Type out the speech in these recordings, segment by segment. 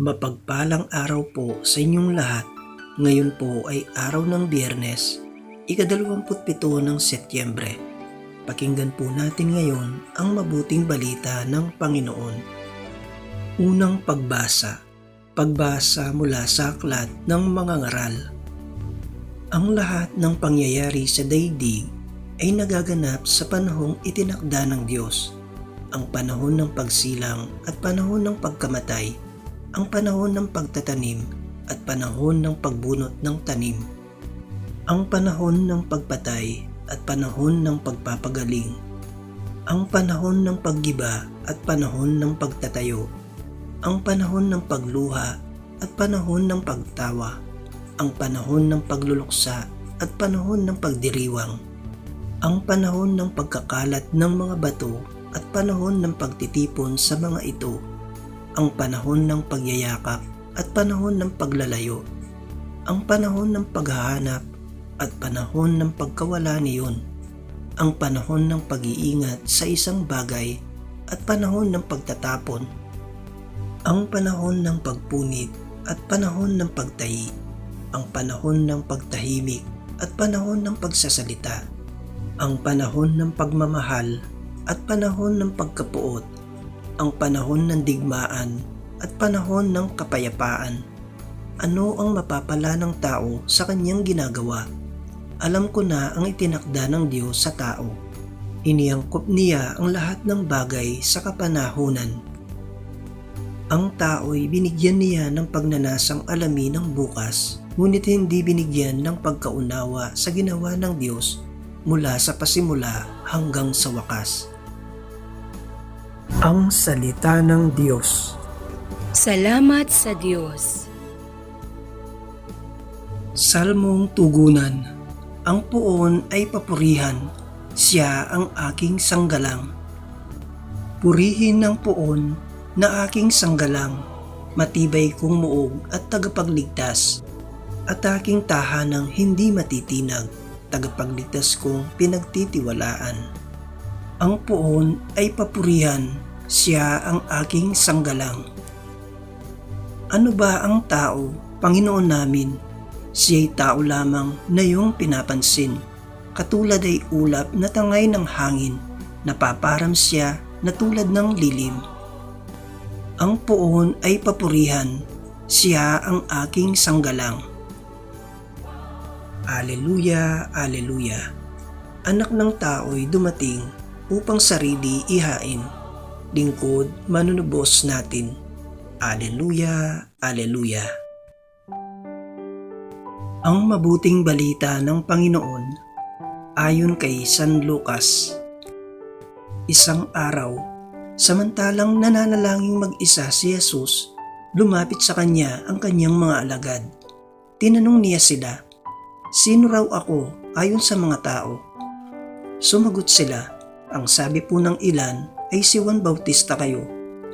Mapagpalang araw po sa inyong lahat. Ngayon po ay araw ng biyernes, ikadalawamputpito ng Setyembre. Pakinggan po natin ngayon ang mabuting balita ng Panginoon. Unang pagbasa. Pagbasa mula sa aklat ng mga ngaral. Ang lahat ng pangyayari sa daigdig ay nagaganap sa panahong itinakda ng Diyos. Ang panahon ng pagsilang at panahon ng pagkamatay, ang panahon ng pagtatanim at panahon ng pagbunot ng tanim, ang panahon ng pagpatay at panahon ng pagpapagaling, ang panahon ng paggiba at panahon ng pagtatayo, ang panahon ng pagluha at panahon ng pagtawa, ang panahon ng pagluluksa at panahon ng pagdiriwang, ang panahon ng pagkakalat ng mga bato at panahon ng pagtitipon sa mga ito, ang panahon ng pagyayakap at panahon ng paglalayo, ang panahon ng paghahanap at panahon ng pagkawala niyon, ang panahon ng pag-iingat sa isang bagay at panahon ng pagtatapon, ang panahon ng pagpunit at panahon ng pagtayi, ang panahon ng pagtahimik at panahon ng pagsasalita, ang panahon ng pagmamahal at panahon ng pagkapuot, ang panahon ng digmaan at panahon ng kapayapaan. Ano ang mapapala ng tao sa kanyang ginagawa? Alam ko na ang itinakda ng Diyos sa tao. Iniangkop niya ang lahat ng bagay sa kapanahunan. Ang tao'y binigyan niya ng pagnanasang alamin ng bukas, ngunit hindi binigyan ng pagkaunawa sa ginawa ng Diyos mula sa pasimula hanggang sa wakas. Ang Salita ng Diyos Salamat sa Diyos. Salmong Tugunan Ang puon ay papurihan, siya ang aking sanggalang. Purihin ng puon na aking sanggalang, matibay kong muog at tagapagligtas, at aking tahanang hindi matitinag, tagapagligtas kong pinagtitiwalaan. Ang puon ay papurihan, siya ang aking sanggalang. Ano ba ang tao, Panginoon namin? Siya'y tao lamang na iyong pinapansin. Katulad ay ulap na tangay ng hangin, napaparam siya na tulad ng lilim. Ang puon ay papurihan, siya ang aking sanggalang. Aleluya, aleluya. Anak ng tao'y dumating upang sarili ihain. Lingkod, manunubos natin. Aleluya, aleluya. Ang mabuting balita ng Panginoon ayon kay San Lucas. Isang araw, samantalang nananalangin mag-isa si Jesus, lumapit sa kanya ang kanyang mga alagad. Tinanong niya sila, Sino raw ako ayon sa mga tao? Sumagot sila, ang sabi po ng ilan ay si Juan Bautista kayo.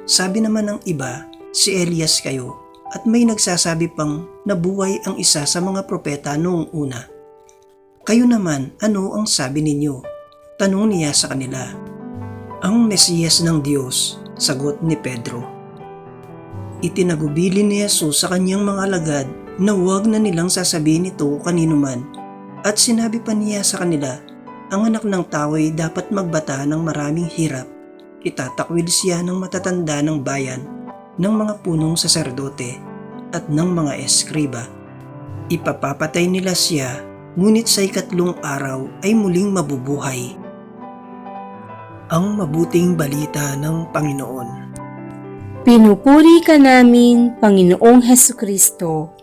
Sabi naman ng iba, si Elias kayo at may nagsasabi pang nabuhay ang isa sa mga propeta noong una. Kayo naman, ano ang sabi ninyo? Tanong niya sa kanila. Ang Mesiyas ng Diyos, sagot ni Pedro. Itinagubili ni Jesus sa kanyang mga alagad na huwag na nilang sasabihin ito kanino man at sinabi pa niya sa kanila, ang anak ng tao dapat magbata ng maraming hirap. Itatakwil siya ng matatanda ng bayan ng mga punong saserdote at ng mga eskriba. Ipapapatay nila siya, ngunit sa ikatlong araw ay muling mabubuhay. Ang mabuting balita ng Panginoon. Pinupuri ka namin, Panginoong Heso Kristo.